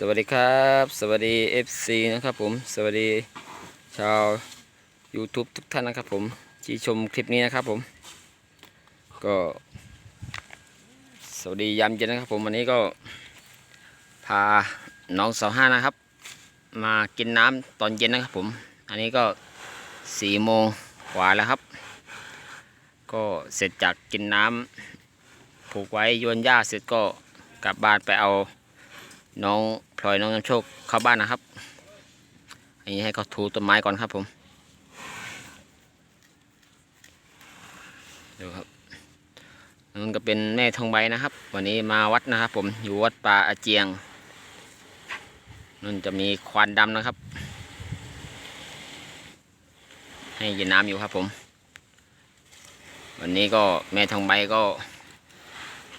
สวัสดีครับ สวัสดี FC นะครับผม สวัสดีชาว YouTube ทุกท่านนะครับผมที่ชมคลิปนี้นะครับผม ก็ สวัสดียามเย็นนะครับผมวันนี้ก็พาน้องสาวห้านะครับ มากินน้ำตอนเย็นนะครับผม อันนี้ก็สี่โมงกว่าแล้วครับ ก็เสร็จจากกินน้ำผูกไว้โยนหญ้าเสร็จก็กลับบ้านไปเอา น้องพลอยน้องน้ำโชคเข้าบ้านนะครับ อันนี้ให้เขาถูต้นไม้ก่อนครับผม ดูครับนั่นก็เป็นแม่ทองใบนะครับ วันนี้มาวัดนะครับ ผมอยู่วัดป่าอาเจียงนั่นจะมีควานดำนะครับ ให้ยินน้ำอยู่ครับผม วันนี้ก็แม่ทองใบก็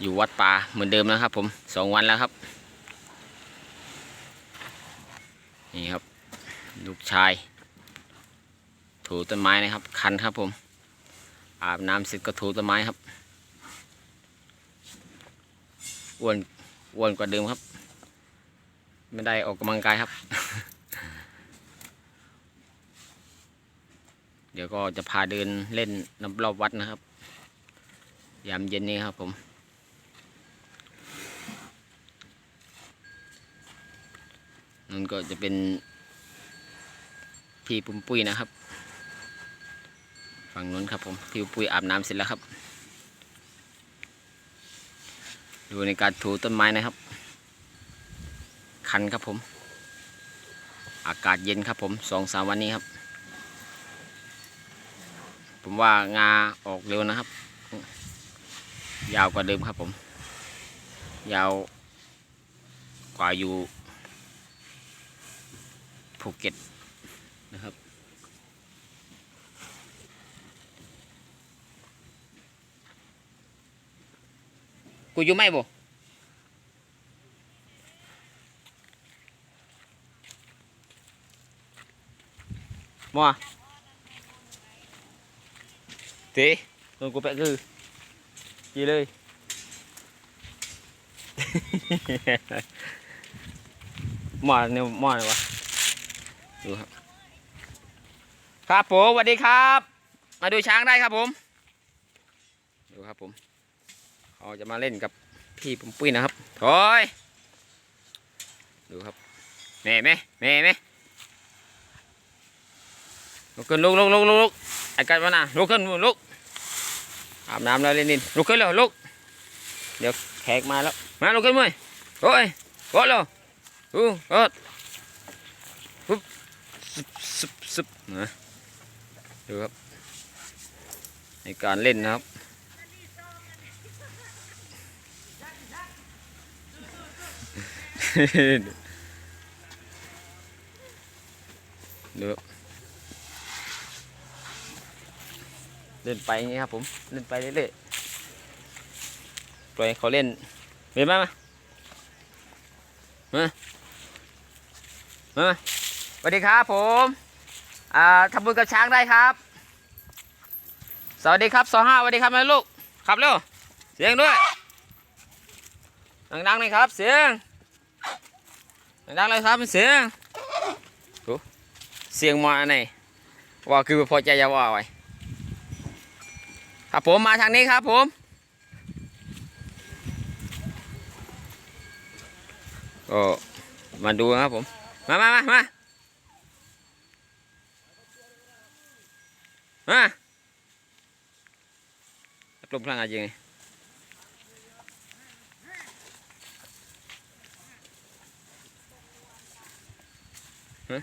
อยู่วัดป่าเหมือนเดิมนะครับ ผมสองวันแล้วครับ นี่ครับ ลูกชาย ถูต้นไม้นะครับ คันครับผม อาบน้ำเสร็จก็ถูต้นไม้ครับอ้วนอ้วนกว่าเดิมครับ ไม่ได้ออกกำลังกายครับ เดี๋ยวก็จะพาเดินเล่นน้ำรอบวัดนะครับ ยามเย็นนี้ครับผม นั่นก็จะเป็นพี่ปุ้มปุ้ยนะครับ ฝั่งนู้นครับผมพี่ปุ้มปุ้ยอาบน้ำเสร็จแล้วครับ ดูในการถูต้นไม้นะครับ คันครับผม อากาศเย็นครับผมสองสามวันนี้ครับ ผมว่างาออกเร็วนะครับ ยาวกว่าเดิมครับผม ยาวกว่าอยู่ ภูเก็ตนะครับ กูอยู่ไหมบ่มัวตีโดนกูแปะคือจีเลยมัวเนี่ยมัวเลยวะ ดูครับ ครับผมสวัสดีครับ มาดูช้างได้ครับผม ดูครับผมเขาจะมาเล่นกับพี่ปุ้มปุ้ยนะครับโอยดูครับแม่ไหมแม่ไหมลุกขึ้นลุกลุกลุกลุกลุกไอ้กัดมาน่ะลุกขึ้นลุกอาบน้ำแล้วเล่นนินลุกขึ้นเร็วลุกเดี๋ยวแขกมาแล้วมาลุกขึ้นมั้ยโอ้ยกดเร็วอู้กด ซึบซึบซึบนะดูครับ ในการเล่นนะครับ ดูครับเล่นไปงี้ครับผม เล่นไปเรื่อยๆปล่อยเขาเล่นเห็นไหมมา มา มา วัสดีครับผมทำบุญกับช้างได้ครับ สวัสดีครับสองห้าสวัสดีครับนะลูกขับเร็ว เสียงด้วย ดังๆเลยครับเสียง ดังๆเลยครับเสียงเสียงมาไหนว่าคือพอใจจะว่าไว้ครับผมมาทางนี้ครับผมก็มาดูครับผม มามามามา มาปลุกพลังอาจริงไงฮะ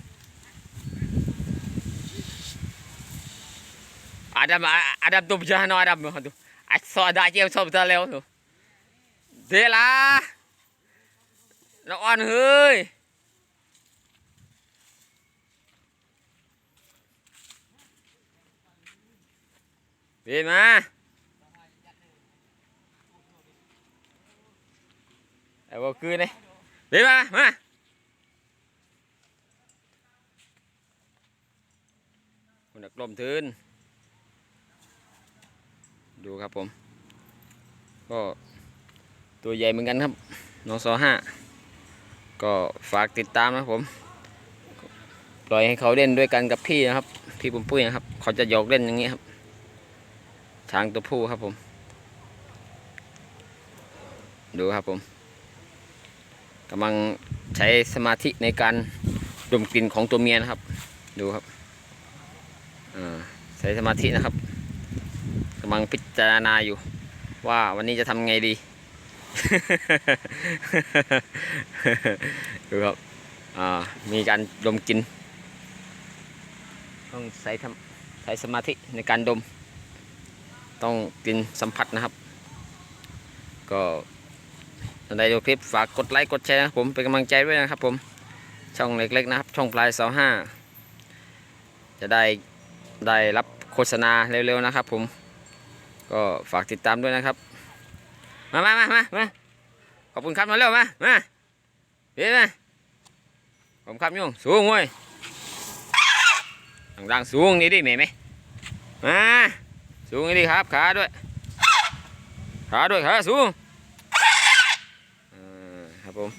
Adam Adam tu berjalan no Adam tu. Asal ada je so betul leo tu. Dia lah. Nak on hơi. เบีมาไอ้บอกคืนนี่เบีมา มาคนนักลมทืน ดูครับผม ก็ตัวใหญ่เหมือนกันครับน้องสอห้าก็ฝากติดตามนะครับผม ปล่อยให้เขาเล่นด้วยกันกับพี่นะครับ พี่ปุ้มปุ้ยนะครับ เขาจะหยอกเล่นอย่างนี้ครับ ช้างตัวผู้ครับผม ดูครับผมกำลังใช้สมาธิในการดมกลิ่นของตัวเมียนะครับ ดูครับใช้สมาธินะครับกำลังพิจารณาอยู่ ว่าวันนี้จะทำไงดี ดูครับมีการดมกลิ่นต้องใช้ใช้สมาธิในการดม ต้องกินสัมผัสนะครับ ก็ท่านใดดูคลิปฝากกดไลค์กดแชร์นะผมเป็นกำลังใจด้วยนะครับ ผมช่องเล็กๆนะครับ ช่องปลายเสาห้าจะได้ได้รับโฆษณาเร็วๆนะครับ ผมก็ฝากติดตามด้วยนะครับ มามามามามาขอบคุณครับมาเร็วมามาเดี๋ยวมาผมครับยุ่งสูงเว้ยดังๆสูงนี่ดิแม่ไหมมา สูงนี่ดิครับขาด้วย ขาด้วยขาสูงครับผม